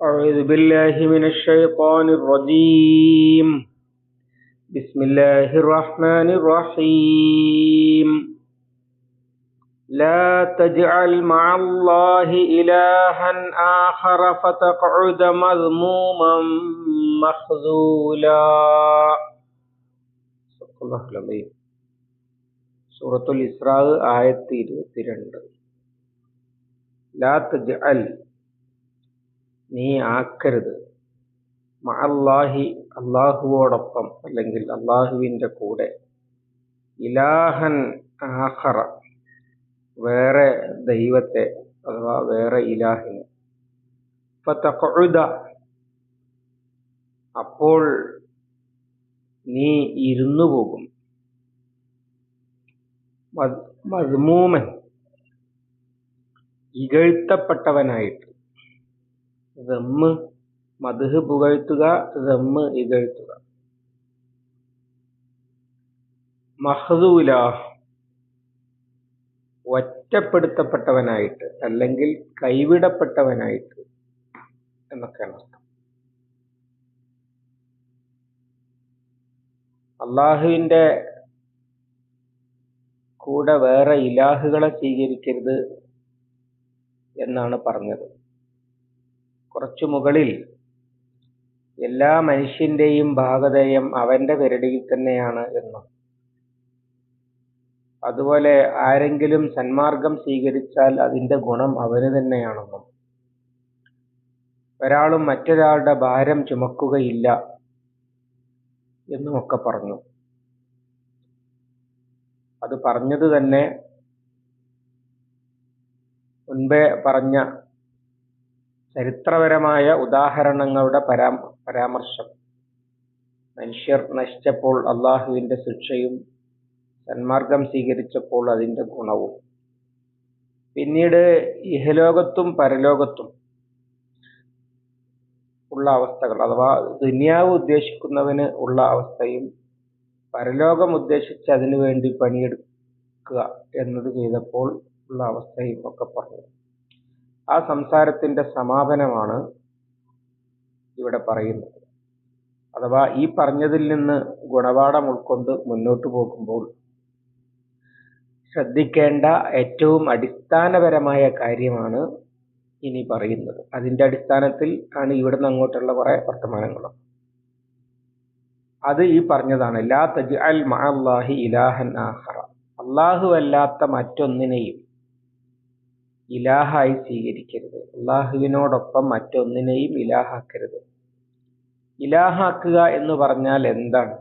أعوذ بالله من الشيطان الرجيم بسم الله الرحمن الرحيم لا تجعل مع الله إلها آخر فتقعد مذموما مخذولا صدق الله العظيم സൂറത്തുൽ ഇസ്രാ ആയത്ത് ഇരുപത്തിരണ്ട് ലാ തജ്അൽ നീ ആക്കരുത്. അള്ളാഹി അള്ളാഹുവോടൊപ്പം അല്ലെങ്കിൽ അള്ളാഹുവിന്റെ കൂടെ. ഇലാഹൻ ആഹറ വേറെ ദൈവത്തെ അഥവാ വേറെ ഇലാഹിനെ. ഫതഖുദ അപ്പോൾ നീ ഇരുന്നു പോകും. മദ്മൂമൻ ഇകഴ്ത്തപ്പെട്ടവനായിട്ട്. ദമ്മ് മധുഹ് പുകഴ്ത്തുക റമ്മ് ഇകഴ്ത്തുക. മഹദൂല ഒറ്റപ്പെടുത്തപ്പെട്ടവനായിട്ട് അല്ലെങ്കിൽ കൈവിടപ്പെട്ടവനായിട്ട് എന്നൊക്കെയാണ് അർത്ഥം. അള്ളാഹുവിന്റെ കൂടെ വേറെ ഇലാഹുകളെ സ്വീകരിക്കരുത് എന്നാണ് പറഞ്ഞത്. കുറച്ചു മുകളിൽ എല്ലാ മനുഷ്യന്റെയും ഭാഗധേയം അവന്റെ പെരടിയിൽ തന്നെയാണ് എന്നും. അതുപോലെ ആരെങ്കിലും സന്മാർഗം സ്വീകരിച്ചാൽ അതിന്റെ ഗുണം അവന് തന്നെയാണെന്നും. ഒരാളും മറ്റൊരാളുടെ ഭാരം ചുമക്കുകയില്ല എന്നുമൊക്കെ പറഞ്ഞു. അത് പറഞ്ഞത് തന്നെ മുൻപേ പറഞ്ഞ ചരിത്രപരമായ ഉദാഹരണങ്ങളുടെ പരാ പരാമർശം. മനുഷ്യർ നശിച്ചപ്പോൾ അള്ളാഹുവിന്റെ ശിക്ഷയും സന്മാർഗം സ്വീകരിച്ചപ്പോൾ അതിന്റെ ഗുണവും. പിന്നീട് ഇഹലോകത്തും പരലോകത്തും ഉള്ള അവസ്ഥകൾ അഥവാ ദുനിയാവ് ഉദ്ദേശിക്കുന്നവന് ഉള്ള അവസ്ഥയും പരലോകം ഉദ്ദേശിച്ച് അതിനു വേണ്ടി പണിയെടുക്കുക എന്നത് ചെയ്തപ്പോൾ ഉള്ള അവസ്ഥയും ഒക്കെ പറഞ്ഞു. ആ സംസാരത്തിന്റെ സമാപനമാണ് ഇവിടെ പറയുന്നത്. അഥവാ ഈ പറഞ്ഞതിൽ നിന്ന് ഗുണപാഠം ഉൾക്കൊണ്ട് മുന്നോട്ട് പോകുമ്പോൾ ശ്രദ്ധിക്കേണ്ട ഏറ്റവും അടിസ്ഥാനപരമായ കാര്യമാണ് ഇനി പറയുന്നത്. അതിന്റെ അടിസ്ഥാനത്തിൽ ആണ് ഇവിടുന്ന് അങ്ങോട്ടുള്ള കുറെ വർത്തമാനങ്ങളും അത് ഈ പറഞ്ഞതാണ് ലാ തജ് അൽ മഅല്ലാഹി ഇലാഹൻ ആഹറ. അള്ളാഹു അല്ലാത്ത മറ്റൊന്നിനെയും ഇലാഹായി സ്വീകരിക്കരുത്. അള്ളാഹുവിനോടൊപ്പം മറ്റൊന്നിനെയും ഇലാഹാക്കരുത്. ഇലാഹാക്കുക എന്ന് പറഞ്ഞാൽ എന്താണ്?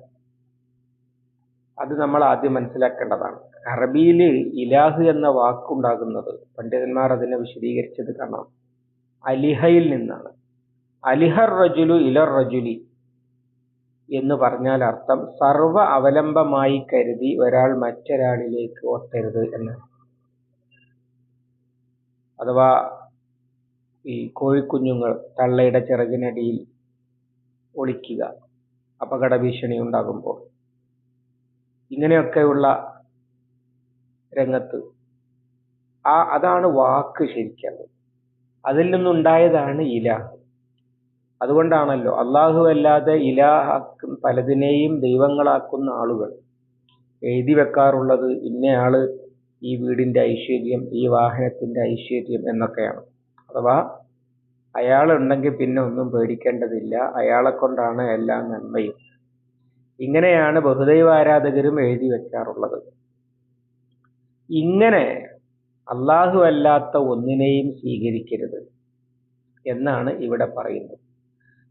അത് നമ്മൾ ആദ്യം മനസ്സിലാക്കേണ്ടതാണ്. അറബിയിൽ ഇലാഹ് എന്ന വാക്കുണ്ടാകുന്നത് പണ്ഡിതന്മാർ അതിനെ വിശദീകരിച്ചത് കാണാം. അലിഹയിൽ നിന്നാണ്. അലിഹർ റജുലു ഇലർ റജുലി എന്ന് പറഞ്ഞാൽ അർത്ഥം സർവ അവലംബമായി കരുതി ഒരാൾ മറ്റൊരാളിലേക്ക് ഒത്തരുത് എന്നാണ്. അഥവാ ഈ കോഴിക്കുഞ്ഞുങ്ങൾ തള്ളയുടെ ചിറകിനടിയിൽ ഒളിക്കുക അപകട ഭീഷണി ഉണ്ടാകുമ്പോൾ. ഇങ്ങനെയൊക്കെയുള്ള രംഗത്ത് ആ അതാണ് വാക്ക് ശരിക്കത്. അതിൽ നിന്നുണ്ടായതാണ് ഇലാഹ്. അതുകൊണ്ടാണല്ലോ അള്ളാഹു അല്ലാതെ ഇലാഹാക്കും പലതിനെയും ദൈവങ്ങളാക്കുന്ന ആളുകൾ എഴുതി വെക്കാറുള്ളത് ഇന്നയാൾ ഈ വീടിന്റെ ഐശ്വര്യം ഈ വാഹനത്തിന്റെ ഐശ്വര്യം എന്നൊക്കെയാണ്. അഥവാ അയാൾ ഉണ്ടെങ്കിൽ പിന്നെ ഒന്നും പേടിക്കേണ്ടതില്ല. അയാളെ കൊണ്ടാണ് എല്ലാ നന്മയും. ഇങ്ങനെയാണ് ബഹുദൈവ ആരാധകരും എഴുതി വെക്കാറുള്ളത്. ഇങ്ങനെ അള്ളാഹു അല്ലാത്ത ഒന്നിനെയും സ്വീകരിക്കരുത് എന്നാണ് ഇവിടെ പറയുന്നത്.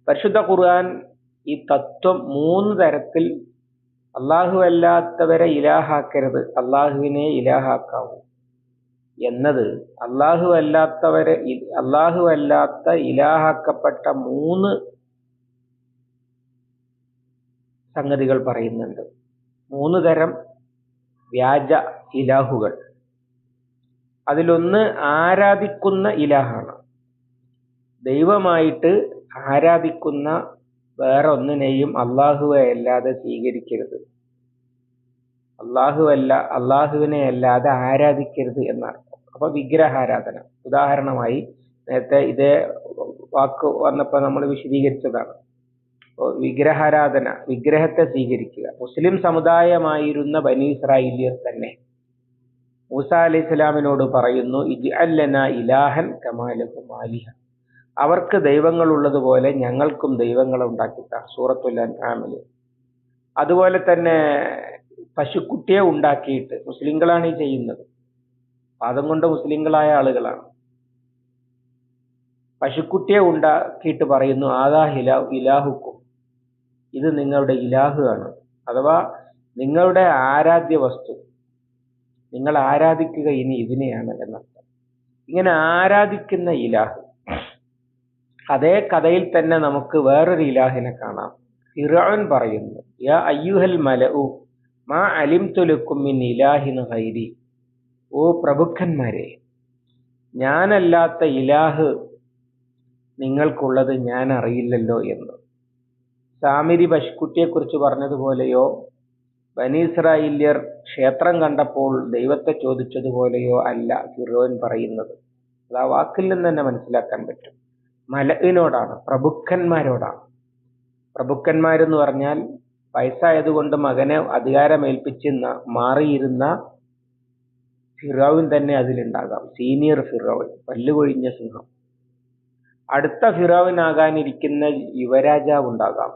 പരിശുദ്ധ ഖുർആൻ ഈ തത്വം മൂന്ന് തരത്തിൽ അള്ളാഹു അല്ലാത്തവരെ ഇലാഹാക്കരുത്. അള്ളാഹുവിനെ ഇലാഹാക്കാവൂ. എന്നത് അള്ളാഹു അല്ലാത്തവരെ അള്ളാഹു അല്ലാത്ത ഇലാഹാക്കപ്പെട്ട മൂന്ന് സംഗതികൾ പറയുന്നുണ്ട്. മൂന്ന് തരം വ്യാജ ഇലാഹുകൾ. അതിലൊന്ന് ആരാധിക്കുന്ന ഇലാഹാണ്. ദൈവമായിട്ട് ആരാധിക്കുന്ന വേറെ ഒന്നിനെയും അള്ളാഹുവെ അല്ലാതെ സ്വീകരിക്കരുത്. അള്ളാഹു അല്ല അള്ളാഹുവിനെ അല്ലാതെ ആരാധിക്കരുത് എന്നർത്ഥം. അപ്പൊ വിഗ്രഹാരാധന. ഉദാഹരണമായി നേരത്തെ ഇതേ വാക്ക് വന്നപ്പോൾ നമ്മൾ വിശദീകരിച്ചതാണ്. വിഗ്രഹാരാധന വിഗ്രഹത്തെ സ്വീകരിക്കുക. മുസ്ലിം സമുദായമായിരുന്ന ബനി ഇസ്രായേലിയർ തന്നെ മൂസ അലൈഹി ഇസ്ലാമിനോട് പറയുന്നു ഇജ് അല്ലന ഇലാഹൻ കമാലഹും ആലിഹ. അവർക്ക് ദൈവങ്ങൾ ഉള്ളതുപോലെ ഞങ്ങൾക്കും ദൈവങ്ങളെ ഉണ്ടാക്കിത്ത സൂറത്തുൽ അൻആമിൽ അതുപോലെ തന്നെ പശുക്കുട്ടിയെ ഉണ്ടാക്കിയിട്ട് മുസ്ലിങ്ങളാണ് ഈ ചെയ്യുന്നത്. പാദം കൊണ്ട് മുസ്ലിങ്ങളായ ആളുകളാണ്. പശുക്കുട്ടിയെ ഉണ്ടാക്കിയിട്ട് പറയുന്നു ആദാ ഹില ഇലാഹുക്കും. ഇത് നിങ്ങളുടെ ഇലാഹു ആണ്. അഥവാ നിങ്ങളുടെ ആരാധ്യ വസ്തു നിങ്ങൾ ആരാധിക്കുക ഇനി ഇതിനെയാണ് എന്നർത്ഥം. ഇങ്ങനെ ആരാധിക്കുന്ന ഇലാഹ്. അതേ കഥയിൽ തന്നെ നമുക്ക് വേറൊരു ഇലാഹിനെ കാണാം. ഫിറോൻ പറയുന്നു യാ അയ്യുഹൽ മലഉ മാ അലിം തുലുക്കും മിൻ ഇലാഹിന് ഹൈരി ഓ പ്രഭുക്കന്മാരെ ഞാനല്ലാത്ത ഇലാഹ് നിങ്ങൾക്കുള്ളത് ഞാൻ അറിയില്ലല്ലോ എന്ന്. സാമിരി പശുക്കുട്ടിയെക്കുറിച്ച് പറഞ്ഞതുപോലെയോ ബനീസ്രായില്യർ ക്ഷേത്രം കണ്ടപ്പോൾ ദൈവത്തെ ചോദിച്ചതുപോലെയോ അല്ല ഫിറോൻ പറയുന്നത്. അത് ആ വാക്കിൽ നിന്ന് തന്നെ മനസ്സിലാക്കാൻ പറ്റും. മലയിനോടാണ് പ്രഭുക്കന്മാരോടാണ്. പ്രഭുക്കന്മാരെന്ന് പറഞ്ഞാൽ വയസ്സായതുകൊണ്ട് മകനെ അധികാരമേൽപ്പിച്ച് മാറിയിരുന്ന ഫിറോവിൻ തന്നെ അതിലുണ്ടാകാം. സീനിയർ ഫിറോവിൻ പല്ലുകൊഴിഞ്ഞ സിംഹം. അടുത്ത ഫിറോവിനാകാനിരിക്കുന്ന യുവരാജാവ് ഉണ്ടാകാം.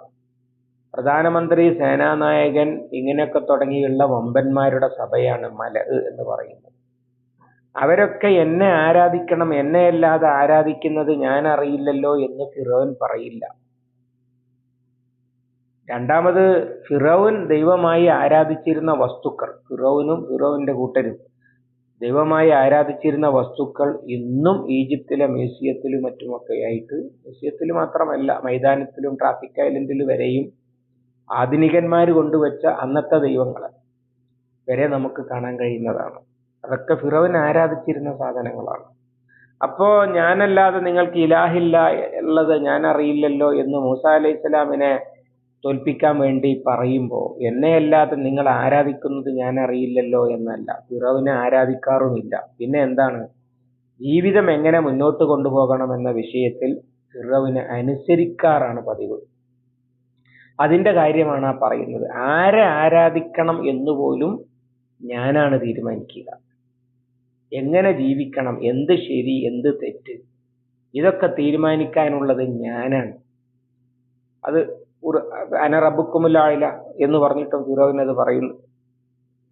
പ്രധാനമന്ത്രി സേനാനായകൻ ഇങ്ങനെയൊക്കെ തുടങ്ങിയുള്ള വമ്പന്മാരുടെ സഭയാണ് മല എന്ന് പറയുന്നത്. അവരൊക്കെ എന്നെ ആരാധിക്കണം എന്നെ അല്ലാതെ ആരാധിക്കുന്നത് ഞാൻ അറിയില്ലല്ലോ എന്ന് ഫിറോൻ പറയില്ല. രണ്ടാമത് ഫിറോൻ ദൈവമായി ആരാധിച്ചിരുന്ന വസ്തുക്കൾ ഫിറോവിനും ഫിറോവിന്റെ കൂട്ടരും ദൈവമായി ആരാധിച്ചിരുന്ന വസ്തുക്കൾ ഇന്നും ഈജിപ്തിലെ മ്യൂസിയത്തിലും മറ്റുമൊക്കെ ആയിട്ട് മ്യൂസിയത്തിൽ മാത്രമല്ല മൈതാനത്തിലും ട്രാഫിക് ഐലൻഡിൽ വരെയും ആധുനികന്മാർ കൊണ്ടുവച്ച അന്നത്തെ ദൈവങ്ങൾ വരെ നമുക്ക് കാണാൻ കഴിയുന്നതാണ്. അതൊക്കെ ഫിറവൻ ആരാധിച്ചിരുന്ന സാധനങ്ങളാണ്. അപ്പോ ഞാനല്ലാതെ നിങ്ങൾക്ക് ഇലാഹില്ല ഉള്ളത് ഞാൻ അറിയില്ലല്ലോ എന്ന് മൂസ അലൈഹി സ്വലാമിനെ തോൽപ്പിക്കാൻ വേണ്ടി പറയുമ്പോൾ എന്നെയല്ലാതെ നിങ്ങൾ ആരാധിക്കുന്നത് ഞാൻ അറിയില്ലല്ലോ എന്നല്ല. ഫിറവിനെ ആരാധിക്കാറുമില്ല. പിന്നെ എന്താണ്? ജീവിതം എങ്ങനെ മുന്നോട്ട് കൊണ്ടുപോകണം എന്ന വിഷയത്തിൽ ഫിറവിനെ അനുസരിക്കാറാണ് പതിവ്. അതിന്റെ കാര്യമാണ് ആ പറയുന്നത്. ആരെ ആരാധിക്കണം എന്നുപോലും ഞാനാണ് തീരുമാനിക്കുക. എങ്ങനെ ജീവിക്കണം എന്ത് ശരി എന്ത് തെറ്റ്? ഇതൊക്കെ തീരുമാനിക്കാനുള്ളത് ഞാനാണ്. അത് അന റബ്ബുക്കുമുല്ലായില്ല എന്ന് പറഞ്ഞിട്ടും ഫിറോവിനത് പറയുന്നു.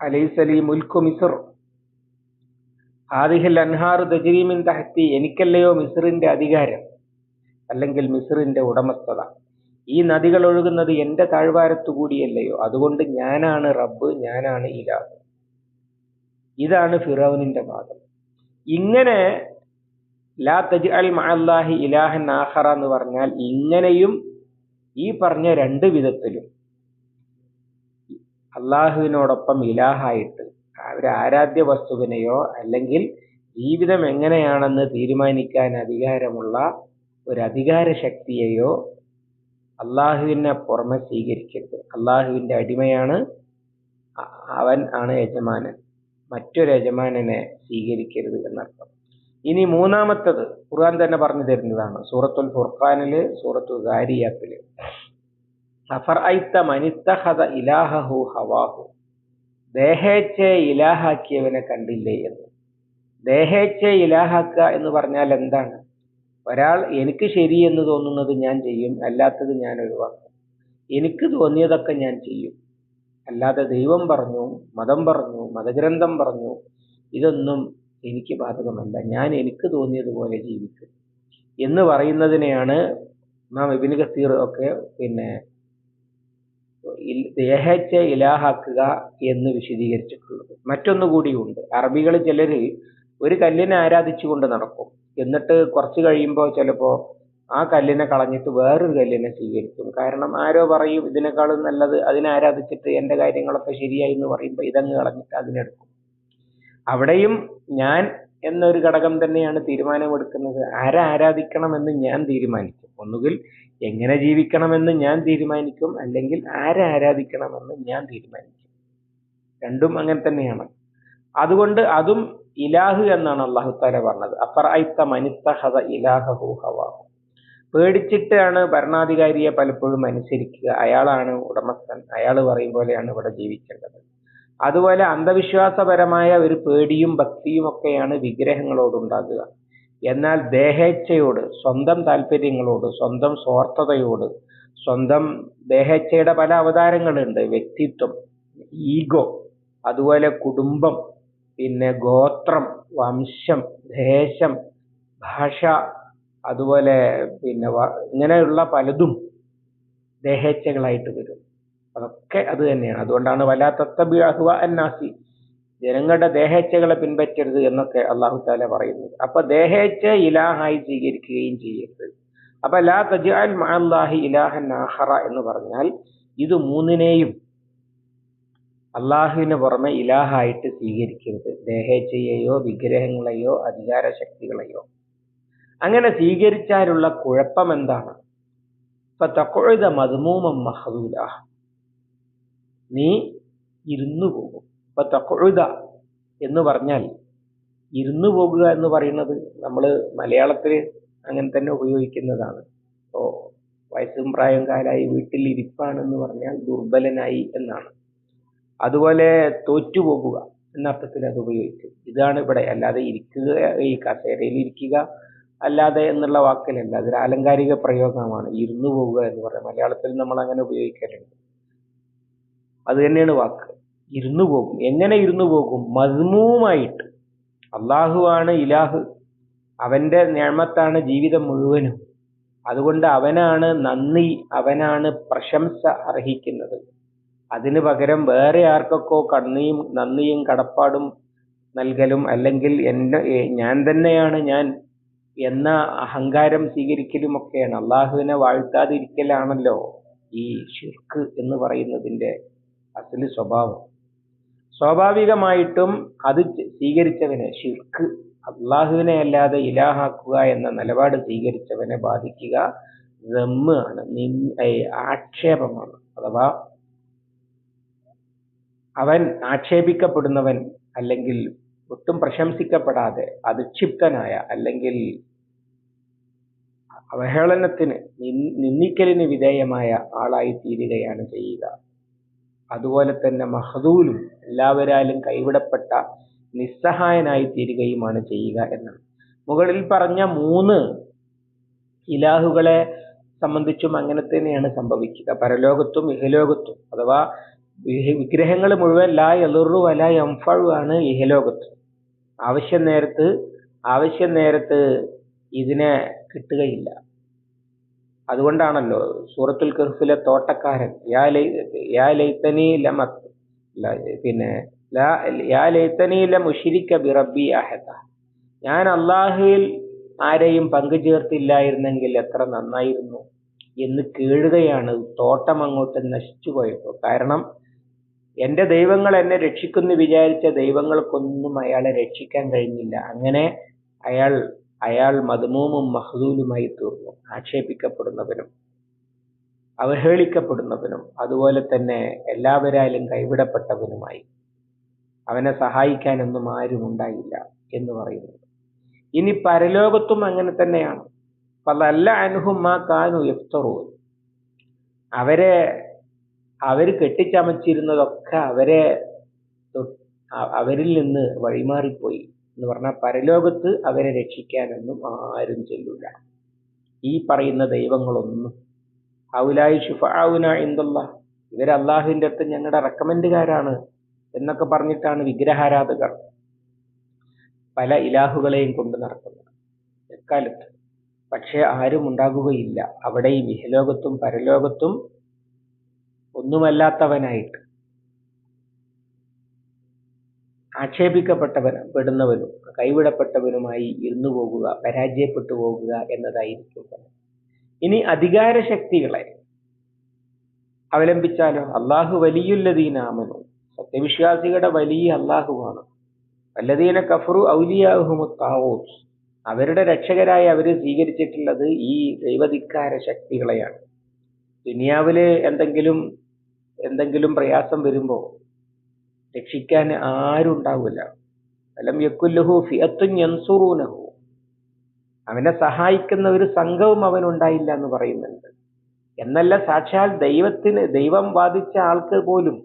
അലൈസലി മുൽക്കു മിസർ. ആദിഹിൽ അൻഹാർ ദജരീമിൻ തഹത്തി എനിക്കല്ലയോ മിസറിന്റെ അധികാരം? അല്ലെങ്കിൽ മിസറിന്റെ ഉടമസ്ഥത? ഈ നദികൾ ഒഴുകുന്നത് എന്റെ താഴ്വാരത്തു കൂടിയല്ലയോ? അതുകൊണ്ട് ഞാനാണ് റബ്ബ് ഞാനാണ് ഇലാഹ്. ഇതാണ് ഫിറോവിനിന്റെ വാദം. ഇങ്ങനെ ലാ അൽ മഅല്ലാഹി ഇലാഹൻ ആഹറ എന്ന് പറഞ്ഞാൽ ഇങ്ങനെയും ഈ പറഞ്ഞ രണ്ട് വിധത്തിലും അള്ളാഹുവിനോടൊപ്പം ഇലാഹായിട്ട് ഒരു ആരാധ്യ വസ്തുവിനെയോ അല്ലെങ്കിൽ ജീവിതം എങ്ങനെയാണെന്ന് തീരുമാനിക്കാൻ അധികാരമുള്ള ഒരു അധികാര ശക്തിയെയോ അള്ളാഹുവിനെ പുറമെ സ്വീകരിക്കരുത്. അള്ളാഹുവിന്റെ അടിമയാണ് അവൻ ആണ് യജമാനൻ. മറ്റൊരു യജമാനനെ സ്വീകരിക്കരുത് എന്നർത്ഥം. ഇനി മൂന്നാമത്തത് ഖുർആൻ തന്നെ പറഞ്ഞു തരുന്നതാണ്. സൂറത്തുൽ ഫുർഖാനിൽ സൂറത്തു ഗാരിയാത്തിൽ. അഫർഐത്ത മനിത്തഹദ ഇലാഹു ഹവാഹു. ദേഹേച്ഛയെ ഇലാഹാക്കിയവനെ കണ്ടില്ലേ എന്ന്. ദേഹേച്ഛയെ ഇലാഹാക്കുക എന്ന് പറഞ്ഞാൽ എന്താണ്? ഒരാൾ എനിക്ക് ശരി എന്ന് തോന്നുന്നത് ഞാൻ ചെയ്യും അല്ലാത്തത് ഞാൻ ഒഴിവാക്കും. എനിക്ക് തോന്നിയതൊക്കെ ഞാൻ ചെയ്യും. അല്ലാതെ ദൈവം പറഞ്ഞു മതം പറഞ്ഞു മതഗ്രന്ഥം പറഞ്ഞു ഇതൊന്നും എനിക്ക് ബാധകമല്ല. ഞാൻ എനിക്ക് തോന്നിയതുപോലെ ജീവിക്കും. എന്ന് പറയുന്നതിനെയാണ് നാം ഇബിന് കസീർ ഒക്കെ പിന്നെ ദേഹച്ച ഇലാഹാക്കുക എന്ന് വിശദീകരിച്ചിട്ടുള്ളത്. മറ്റൊന്നു കൂടിയുണ്ട്. അറബികൾ ചിലര് ഒരു കല്ലിനെ ആരാധിച്ചുകൊണ്ട് നടക്കും. എന്നിട്ട് കുറച്ച് കഴിയുമ്പോൾ ചിലപ്പോ ആ കല്ലിനെ കളഞ്ഞിട്ട് വേറൊരു കല്ലിനെ സ്വീകരിക്കും. കാരണം ആരോ പറയും ഇതിനേക്കാളും നല്ലത് അതിനെ ആരാധിച്ചിട്ട് എന്റെ കാര്യങ്ങളൊക്കെ ശരിയായി എന്ന് പറയുമ്പോൾ ഇതങ്ങ് കളഞ്ഞിട്ട് അതിനെടുക്കും. അവിടെയും ഞാൻ എന്നൊരു ഘടകം തന്നെയാണ് തീരുമാനമെടുക്കുന്നത്. ആരെ ആരാധിക്കണമെന്ന് ഞാൻ തീരുമാനിക്കും. ഒന്നുകിൽ എങ്ങനെ ജീവിക്കണമെന്ന് ഞാൻ തീരുമാനിക്കും. അല്ലെങ്കിൽ ആരെ ഞാൻ തീരുമാനിക്കും. രണ്ടും അങ്ങനെ തന്നെയാണ്. അതുകൊണ്ട് അതും ഇലാഹ് എന്നാണ് അള്ളാഹു താല പറഞ്ഞത്. അഫറൈത്ത മനിത്തഹദ ഇലാഹു ഹവാഹു. പേടിച്ചിട്ടാണ് ഭരണാധികാരിയെ പലപ്പോഴും അനുസരിക്കുക. അയാളാണ് ഉടമസ്ഥൻ. അയാൾ പറയും പോലെയാണ് ഇവിടെ ജീവിക്കേണ്ടത്. അതുപോലെ അന്ധവിശ്വാസപരമായ ഒരു പേടിയും ഭക്തിയും ഒക്കെയാണ് വിഗ്രഹങ്ങളോടുണ്ടാകുക എന്നാൽ ദേഹേച്ഛയോട് സ്വന്തം താല്പര്യങ്ങളോട് സ്വന്തം സ്വാർത്ഥതയോട് സ്വന്തം ദേഹേച്ഛയുടെ പല അവതാരങ്ങളുണ്ട്. വ്യക്തിത്വം ഈഗോ അതുപോലെ കുടുംബം പിന്നെ ഗോത്രം വംശം ദേശം ഭാഷ അതുപോലെ പിന്നെ ഇങ്ങനെയുള്ള പലതും ദേഹേച്ഛകളായിട്ട് വരും. അതൊക്കെ അത് തന്നെയാണ്. അതുകൊണ്ടാണ് വലാത്തത്തബിഅഹ്വ അന്നാസി. ജനങ്ങളുടെ ദേഹേച്ഛകളെ പിൻപറ്റരുത് എന്നൊക്കെ അള്ളാഹു താല പറയുന്നത്. അപ്പൊ ദേഹേച്ഛ ഇലാഹായി സ്വീകരിക്കുകയും ചെയ്യരുത്. അപ്പൊ ലാ തജാൽ മഅല്ലാഹി ഇലാഹൻ ആഹറ എന്ന് പറഞ്ഞാൽ ഇത് മൂന്നിനെയും അള്ളാഹുവിന് പുറമെ ഇലാഹായിട്ട് സ്വീകരിക്കരുത്. ദേഹേച്ഛയെയോ വിഗ്രഹങ്ങളെയോ അധികാര ശക്തികളെയോ അങ്ങനെ സ്വീകരിച്ചാലുള്ള കുഴപ്പം എന്താണ് തക്കൊഴുത മധുമൂമം മഹദൂല. നീ ഇരുന്നു പോകും. ഇപ്പൊ തക്കൊഴുത എന്ന് പറഞ്ഞാൽ ഇരുന്നു പോകുക എന്ന് പറയുന്നത് നമ്മൾ മലയാളത്തിൽ അങ്ങനെ തന്നെ ഉപയോഗിക്കുന്നതാണ്. ഇപ്പോ വയസ്സും പ്രായം കാലായി വീട്ടിൽ ഇരിപ്പാണെന്ന് പറഞ്ഞാൽ ദുർബലനായി എന്നാണ്. അതുപോലെ തോറ്റുപോകുക എന്നർത്ഥത്തിൽ അത് ഉപയോഗിക്കും. ഇതാണ് ഇവിടെ അല്ലാതെ ഇരിക്കുക ഈ കസേരയിൽ ഇരിക്കുക അല്ലാതെ എന്നുള്ള വാക്കിലല്ല. അതൊരു ആലങ്കാരിക പ്രയോഗമാണ്. ഇരുന്നു പോവുക എന്ന് പറയുന്നത്. മലയാളത്തിൽ നമ്മൾ അങ്ങനെ ഉപയോഗിക്കാറുണ്ട് അത് തന്നെയാണ് വാക്ക്. ഇരുന്നു പോകും. എങ്ങനെ ഇരുന്നു പോകും? മസ്മൂമായിട്ട് അള്ളാഹുവാണ് ഇലാഹ്. അവന്റെ നേമത്താണ് ജീവിതം മുഴുവനും. അതുകൊണ്ട് അവനാണ് നന്ദി അവനാണ് പ്രശംസ അർഹിക്കുന്നത്. അതിന് പകരം വേറെ ആർക്കൊക്കെ കണ്ണിയും നന്ദിയും കടപ്പാടും നൽകലും അല്ലെങ്കിൽ എന്നെ ഞാൻ തന്നെയാണ് ഞാൻ എന്ന അഹങ്കാരം സ്വീകരിക്കലും ഒക്കെയാണ് അള്ളാഹുവിനെ വാഴ്ത്താതിരിക്കലാണല്ലോ ഈ ഷിർക്ക് എന്ന് പറയുന്നതിന്റെ അസൽ സ്വഭാവം. സ്വാഭാവികമായിട്ടും അത് സ്വീകരിച്ചവനെ ഷിർക്ക് അള്ളാഹുവിനെ അല്ലാതെ ഇലാഹാക്കുക എന്ന നിലപാട് സ്വീകരിച്ചവനെ ബാധിക്കുക ദമ്മ് ആണ് ആക്ഷേപമാണ്. അഥവാ അവൻ ആക്ഷേപിക്കപ്പെടുന്നവൻ അല്ലെങ്കിൽ ഒട്ടും പ്രശംസിക്കപ്പെടാതെ അധിക്ഷിപ്തനായ അല്ലെങ്കിൽ അവഹേളനത്തിന് നിന്ദിക്കലിന് വിധേയമായ ആളായി തീരുകയാണ് ചെയ്യുക. അതുപോലെ തന്നെ മഹദൂലും എല്ലാവരാലും കൈവിടപ്പെട്ട നിസ്സഹായനായി തീരുകയുമാണ് ചെയ്യുക എന്നാണ് മുകളിൽ പറഞ്ഞ മൂന്ന് ഇലാഹുകളെ സംബന്ധിച്ചും അങ്ങനെ തന്നെയാണ് സംഭവിക്കുക. പരലോകത്തും ഇഹലോകത്തും അഥവാ വിഗ്രഹങ്ങൾ മുഴുവൻ ലാ എലുറു അല എംഫഴു ആണ് ഇഹലോകത്ത്. ആവശ്യം നേരത്ത് ആവശ്യം നേരത്ത് ഇതിനെ കിട്ടുകയില്ല. അതുകൊണ്ടാണല്ലോ സൂറത്തുൽ കഹ്ഫിലെ തോട്ടക്കാരൻ യാ ലൈ യാ ലൈത്തനി ലമത്ത് പിന്നെ യാ ലൈത്തനി ലമുഷിരിക്ക ബിറബി അഹദ. ഞാൻ അള്ളാഹുവിൽ ആരെയും പങ്കു ചേർത്തില്ലായിരുന്നെങ്കിൽ എത്ര നന്നായിരുന്നു എന്ന് കേഴുകയാണ് തോട്ടം അങ്ങോട്ട് നശിച്ചു പോയപ്പോൾ. കാരണം എന്റെ ദൈവങ്ങൾ എന്നെ രക്ഷിക്കുന്നു വിചാരിച്ച ദൈവങ്ങൾക്കൊന്നും അയാളെ രക്ഷിക്കാൻ കഴിഞ്ഞില്ല. അങ്ങനെ അയാൾ അയാൾ മദ്മൂമും മഹദൂലുമായി തീർന്നു. ആക്ഷേപിക്കപ്പെടുന്നവനും അവഹേളിക്കപ്പെടുന്നവനും അതുപോലെ തന്നെ എല്ലാവരാലും കൈവിടപ്പെട്ടവനുമായി അവനെ സഹായിക്കാനൊന്നും ആരും ഉണ്ടായില്ല എന്ന് പറയുന്നത്. ഇനി പരലോകത്തും അങ്ങനെ തന്നെയാണ്. പല അനുഹും ആ കാനു എഫ്തറൂ അവരെ അവർ കെട്ടിച്ചമച്ചിരുന്നതൊക്കെ അവരെ അവരിൽ നിന്ന് വഴിമാറിപ്പോയി. എന്ന് പറഞ്ഞാൽ പരലോകത്ത് അവരെ രക്ഷിക്കാനൊന്നും ആരും ചെല്ലൂല. ഈ പറയുന്ന ദൈവങ്ങളൊന്നും. ഹൗലായി ഷുഫാവുന എന്തുള്ള ഇവർ അള്ളാഹുവിന്റെ അടുത്ത് ഞങ്ങളുടെ റെക്കമെൻഡുകാരാണ് എന്നൊക്കെ പറഞ്ഞിട്ടാണ് വിഗ്രഹാരാധകർ പല ഇലാഹുകളെയും കൊണ്ട് നടക്കുന്നത്. എക്കാലത്ത്. പക്ഷെ ആരും ഉണ്ടാകുകയില്ല. അവിടെയും ഇഹലോകത്തും പരലോകത്തും ഒന്നുമല്ലാത്തവനായിട്ട്. ആക്ഷേപിക്കപ്പെട്ടവൻ പെടുന്നവരും കൈവിടപ്പെട്ടവരുമായി ഇരുന്നു പോകുക പരാജയപ്പെട്ടു പോകുക എന്നതായിരിക്കും ഇനി അധികാര ശക്തികളെ അവലംബിച്ചാലോ അള്ളാഹു വലിയുല്ലതീനാമനു സത്യവിശ്വാസികളുടെ വലിയ അള്ളാഹുവാണ് വല്ലതീന കഫറു ഔലിയാഹുമുത്താവൂസ് അവരുടെ രക്ഷകരായി അവർ സ്വീകരിച്ചിട്ടുള്ളത് ഈ ദൈവധിക്കാര ശക്തികളെയാണ് ദുനിയാവിലെ എന്തെങ്കിലും എന്തെങ്കിലും പ്രയാസം വരുമ്പോൾ രക്ഷിക്കാൻ ആരും ഉണ്ടാവില്ല. യൻസുറൂനഹു. അവനെ സഹായിക്കുന്ന ഒരു സംഘവും അവനുണ്ടായില്ല എന്ന് പറയുന്നുണ്ട്. എന്നല്ല സാക്ഷാൽ ദൈവത്തിന് ദൈവം ബാധിച്ച ആൾക്ക് പോലും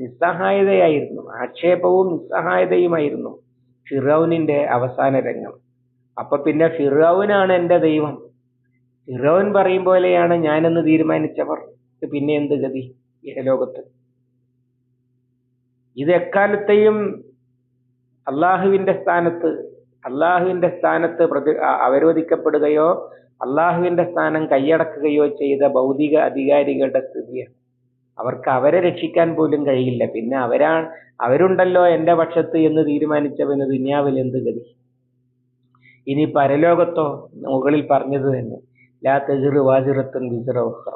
നിസ്സഹായതയായിരുന്നു. ആക്ഷേപവും നിസ്സഹായതയുമായിരുന്നു ഫിറൌനിന്റെ അവസാന രംഗം. അപ്പൊ പിന്നെ ഫിറൌനാണ് എന്റെ ദൈവം. ഫിറൌൻ പറയും പോലെയാണ് ഞാനെന്ന് തീരുമാനിച്ചവർ. പിന്നെ എന്ത് ഗതി? ഇഹലോകത്ത് ഇത് എക്കാലത്തെയും അള്ളാഹുവിന്റെ സ്ഥാനത്ത് അള്ളാഹുവിന്റെ സ്ഥാനത്ത് പ്രതി അവരോധിക്കപ്പെടുകയോ അള്ളാഹുവിന്റെ സ്ഥാനം കൈയടക്കുകയോ ചെയ്ത ഭൗതിക അധികാരികളുടെ സ്ഥിതിയാണ് അവർക്ക് അവരെ രക്ഷിക്കാൻ പോലും കഴിയില്ല. പിന്നെ അവരാ അവരുണ്ടല്ലോ എന്റെ പക്ഷത്ത് എന്ന് തീരുമാനിച്ചവന് ദുന്യാവിൽ എന്ത് ഗതി? ഇനി പരലോകത്തോ മുകളിൽ പറഞ്ഞത് തന്നെ ലാ തെജിറു വാജിറത്തും വിസിറ ഉഖ്റ.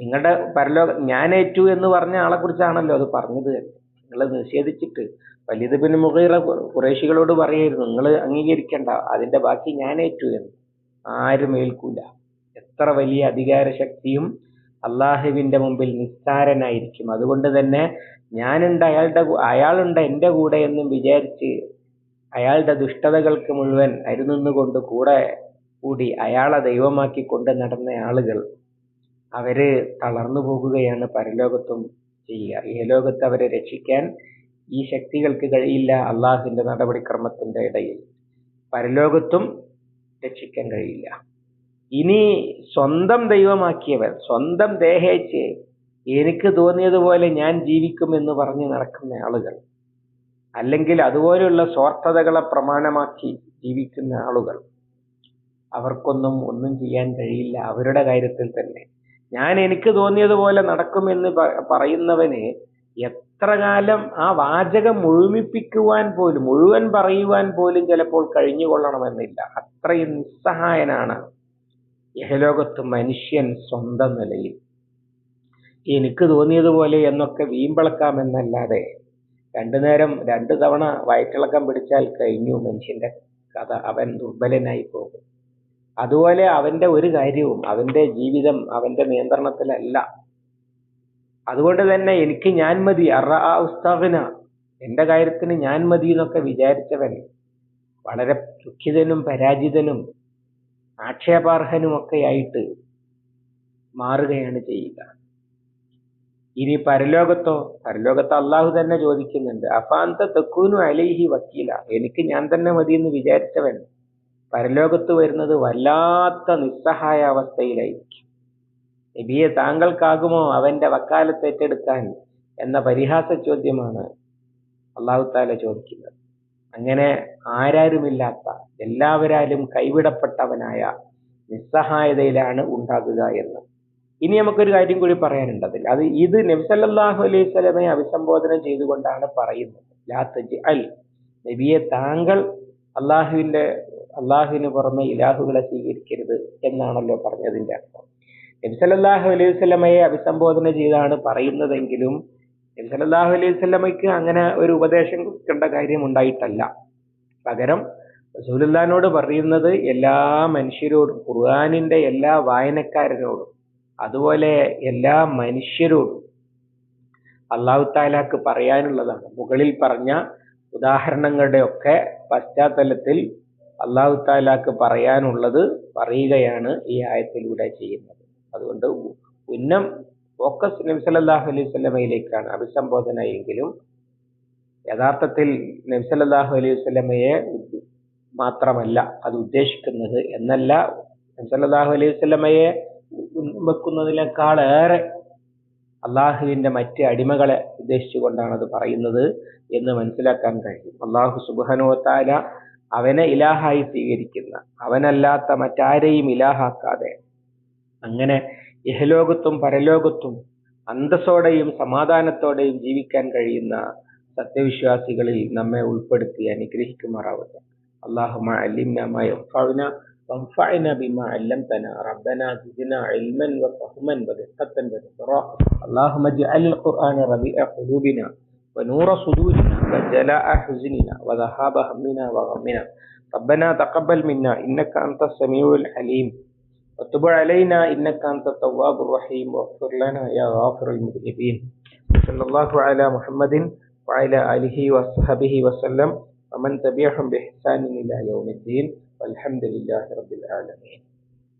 നിങ്ങളുടെ പരലോക ഞാൻ ഏറ്റു എന്ന് പറഞ്ഞ ആളെ കുറിച്ചാണല്ലോ അത് പറഞ്ഞത്. നിങ്ങൾ നിഷേധിച്ചിട്ട്. വലിയത് പിന്നെ മുഖീറ കുറേശികളോട് പറയായിരുന്നു നിങ്ങൾ അംഗീകരിക്കണ്ട അതിന്റെ ബാക്കി ഞാൻ ഏറ്റു എന്ന്. ആരും ഏൽക്കൂല. എത്ര വലിയ അധികാര ശക്തിയും അള്ളാഹുവിന്റെ മുമ്പിൽ നിസ്സാരനായിരിക്കും. അതുകൊണ്ട് തന്നെ ഞാനുണ്ട് അയാളുടെ അയാളുണ്ട് എന്റെ കൂടെ എന്നും വിചാരിച്ച് അയാളുടെ ദുഷ്ടതകൾക്ക് മുഴുവൻ അരുനിന്നുകൊണ്ട് കൂടെ കൂടി അയാളെ ദൈവമാക്കി കൊണ്ട് നടന്ന ആളുകൾ അവർ തളർന്നു പോകുകയാണ് പരലോകത്തും ചെയ്യുക. ഇഹലോകത്ത് അവരെ രക്ഷിക്കാൻ ഈ ശക്തികൾക്ക് കഴിയില്ല അള്ളാഹുവിന്റെ നടപടിക്രമത്തിന്റെ ഇടയിൽ. പരലോകത്തും രക്ഷിക്കാൻ കഴിയില്ല. ഇനി സ്വന്തം ദൈവമാക്കിയവർ സ്വന്തം ദേഹേച്ച് എനിക്ക് തോന്നിയതുപോലെ ഞാൻ ജീവിക്കും എന്ന് പറഞ്ഞ് നടക്കുന്ന ആളുകൾ അല്ലെങ്കിൽ അതുപോലെയുള്ള സ്വാർത്ഥതകളെ പ്രമാണമാക്കി ജീവിക്കുന്ന ആളുകൾ അവർക്കൊന്നും ഒന്നും ചെയ്യാൻ കഴിയില്ല. അവരുടെ കാര്യത്തിൽ തന്നെ ഞാൻ എനിക്ക് തോന്നിയതുപോലെ നടക്കുമെന്ന് പറയുന്നവന് എത്ര കാലം ആ വാചകം മുഴുമിപ്പിക്കുവാൻ പോലും മുഴുവൻ പറയുവാൻ പോലും ചിലപ്പോൾ കഴിഞ്ഞുകൊള്ളണമെന്നില്ല. അത്രയും നിസ്സഹായനാണ് യഹലോകത്ത് മനുഷ്യൻ സ്വന്തം നിലയിൽ. എനിക്ക് തോന്നിയതുപോലെ എന്നൊക്കെ വീമ്പിളക്കാമെന്നല്ലാതെ രണ്ടു നേരം രണ്ടു തവണ വയറ്റിളക്കം പിടിച്ചാൽ കഴിഞ്ഞു മനുഷ്യന്റെ കഥ. അവൻ ദുർബലനായി പോകും. അതുപോലെ അവന്റെ ഒരു കാര്യവും അവന്റെ ജീവിതം അവന്റെ നിയന്ത്രണത്തിലല്ല. അതുകൊണ്ട് തന്നെ എനിക്ക് ഞാൻ മതി. ഉസ്താവിന എന്റെ കാര്യത്തിന് ഞാൻ മതി എന്നൊക്കെ വിചാരിച്ചവൻ വളരെ ദുഃഖിതനും പരാജിതനും ആക്ഷേപാർഹനുമൊക്കെയായിട്ട് മാറുകയാണ് ചെയ്യുക. ഇനി പരലോകത്തോ പരലോകത്ത് അള്ളാഹു തന്നെ ചോദിക്കുന്നുണ്ട് അഫാന്ത തെക്കൂനു അലൈഹി വക്കീല? എനിക്ക് ഞാൻ തന്നെ മതി എന്ന് വിചാരിച്ചവൻ പരലോകത്ത് വരുന്നത് വല്ലാത്ത നിസ്സഹായ അവസ്ഥയിലായിരിക്കും. നബിയെ താങ്കൾക്കാകുമോ അവന്റെ വക്കാലത്ത് ഏറ്റെടുക്കാൻ എന്ന പരിഹാസ ചോദ്യമാണ് അള്ളാഹു താല ചോദിക്കുന്നത്. അങ്ങനെ ആരാരുമില്ലാത്ത എല്ലാവരാലും കൈവിടപ്പെട്ടവനായ നിസ്സഹായതയിലാണ് ഉണ്ടാകുക എന്ന്. ഇനി നമുക്കൊരു കാര്യം കൂടി പറയാനുണ്ട് അതിൽ അത് ഇത് നബ്സല്ലാഹു അലൈഹി സ്വലമെ അഭിസംബോധന ചെയ്തുകൊണ്ടാണ് പറയുന്നത്. ലാ അൽ നബിയെ താങ്കൾ അള്ളാഹുവിന്റെ അള്ളാഹുവിന് പുറമെ ഇലാഹുകളെ സ്വീകരിക്കരുത് എന്നാണല്ലോ പറഞ്ഞതിന്റെ അർത്ഥം. നബി സല്ലല്ലാഹു അലൈഹി വസല്ലമയെ അഭിസംബോധന ചെയ്താണ് പറയുന്നതെങ്കിലും അല്ലാഹു അലൈഹി വസല്ലമയ്ക്ക് അങ്ങനെ ഒരു ഉപദേശം കൊടുക്കേണ്ട കാര്യം ഉണ്ടായിട്ടല്ല. പകരം റസൂലുല്ലാനോട് പറയുന്നത് എല്ലാ മനുഷ്യരോടും ഖുർആനിന്റെ എല്ലാ വായനക്കാരനോടും അതുപോലെ എല്ലാ മനുഷ്യരോടും അള്ളാഹു താലാക്ക് പറയാനുള്ളതാണ്. മുകളിൽ പറഞ്ഞ ഉദാഹരണങ്ങളുടെ ഒക്കെ പശ്ചാത്തലത്തിൽ അള്ളാഹു താലാക്ക് പറയാനുള്ളത് പറയുകയാണ് ഈ ആയത്തിലൂടെ ചെയ്യുന്നത്. അതുകൊണ്ട് ഉന്നം ഫോക്കസ് നബി സല്ലാഹു അലൈഹി സ്വലമയിലേക്കാണ് അഭിസംബോധന എങ്കിലും യഥാർത്ഥത്തിൽ നബി സല്ലാഹു അലൈഹി വസല്ലമയെ മാത്രമല്ല അത് ഉദ്ദേശിക്കുന്നത് എന്നല്ല നബി സല്ലാഹു അലൈഹി വസല്ലമയെ ഉ- വെക്കുന്നതിനേക്കാളേറെ അള്ളാഹുവിന്റെ മറ്റ് അടിമകളെ ഉദ്ദേശിച്ചുകൊണ്ടാണ് അത് പറയുന്നത് എന്ന് മനസ്സിലാക്കാൻ കഴിയും. അള്ളാഹു സുബാനുവത്താല അവനെ ഇലാഹായി സ്വീകരിക്കുന്ന അവനല്ലാത്ത മറ്റാരെയും ഇലാഹാക്കാതെ അങ്ങനെ ഇഹലോകത്തും പരലോകത്തും അന്തസ്സോടെയും സമാധാനത്തോടെയും ജീവിക്കാൻ കഴിയുന്ന സത്യവിശ്വാസികളിൽ നമ്മെ ഉൾപ്പെടുത്തി അനുഗ്രഹിക്കുമാറാവട്ടെ اللهم علمنا ما ينفعنا وانفعنا بما علمتنا ربنا زدنا علما وفهما ودقة وذكرا اللهم اجعل القرآن ربيع قلوبنا ونور صدورنا وجلاء حزننا وذهاب همنا وغمنا. ربنا تقبل منا إنك أنت السميع العليم. وتب علينا إنك أنت التواب الرحيم. واغفر لنا يا غافر المذنبين. صلى الله على محمد وعلى آله وصحبه وسلم. ومن تبعهم بإحسان إلى يوم الدين. والحمد لله رب العالمين.